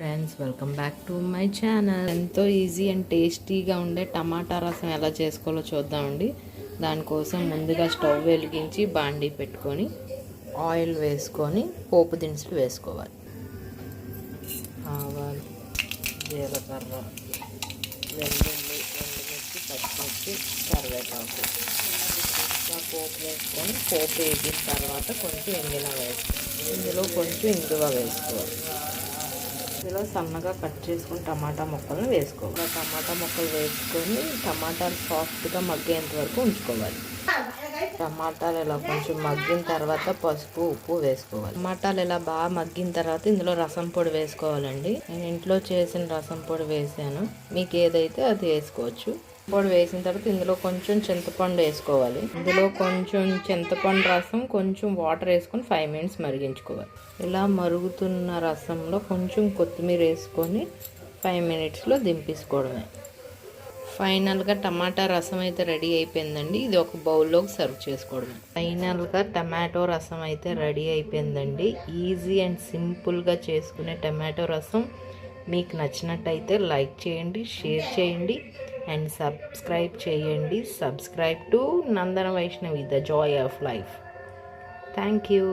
Friends welcome back to my channel ఎంతో easy and టేస్టీగా ఉండే టమాటా రసం ఎలా చేసుకోవాలో చూద్దామండి. దానికోసం ముందుగా స్టవ్ వెలిగించి బాండీ పెట్టుకొని ఆయిల్ వేసుకొని పోపు దినుసులు వేసుకోవాలి. ఆవాలు జీలకర్ర వెల్లుల్లి ఎండుమిర్చి పచ్చిమిర్చి కరివేపాకు. పోపు వేసుకొని పోపు వేగిన తర్వాత కొంచెం ఎంగిన వేసుకోవాలి. ఇందులో కొంచెం ఇంగువ వేసుకోవాలి. ఇందులో సన్నగా కట్ చేసుకుని టమాటా ముక్కలను వేసుకోవాలి. టమాటా ముక్కలు వేసుకొని టమాటాలు సాఫ్ట్గా మగ్గేంత వరకు ఉంచుకోవాలి. టమాటాలు ఇలా కొంచెం మగ్గిన తర్వాత పసుపు ఉప్పు వేసుకోవాలి. టమాటాలు ఇలా బాగా మగ్గిన తర్వాత ఇందులో రసం పొడి వేసుకోవాలండి. నేను ఇంట్లో చేసిన రసం పొడి వేసాను. మీకు ఏదైతే అది వేసుకోవచ్చు. పొడి వేసిన తర్వాత ఇందులో కొంచెం చింతపండు వేసుకోవాలి. ఇందులో కొంచెం చింతపండు రసం కొంచెం వాటర్ వేసుకొని ఫైవ్ మినిట్స్ మరిగించుకోవాలి. ఇలా మరుగుతున్న రసంలో కొంచెం కొత్తిమీర వేసుకొని ఫైవ్ మినిట్స్లో దింపేసుకోవడమే. ఫైనల్గా టమాటా రసం అయితే రెడీ అయిపోయిందండి. ఇది ఒక బౌల్లోకి సర్వ్ చేసుకోవడం ఫైనల్గా టమాటో రసం అయితే రెడీ అయిపోయిందండి. ఈజీ అండ్ సింపుల్గా చేసుకునే టమాటో రసం. మీకు నచ్చినట్టయితే లైక్ చేయండి షేర్ చేయండి అండ్ సబ్స్క్రైబ్ చేయండి. Subscribe to Nandana Vaishnavi the joy of life. Thank you.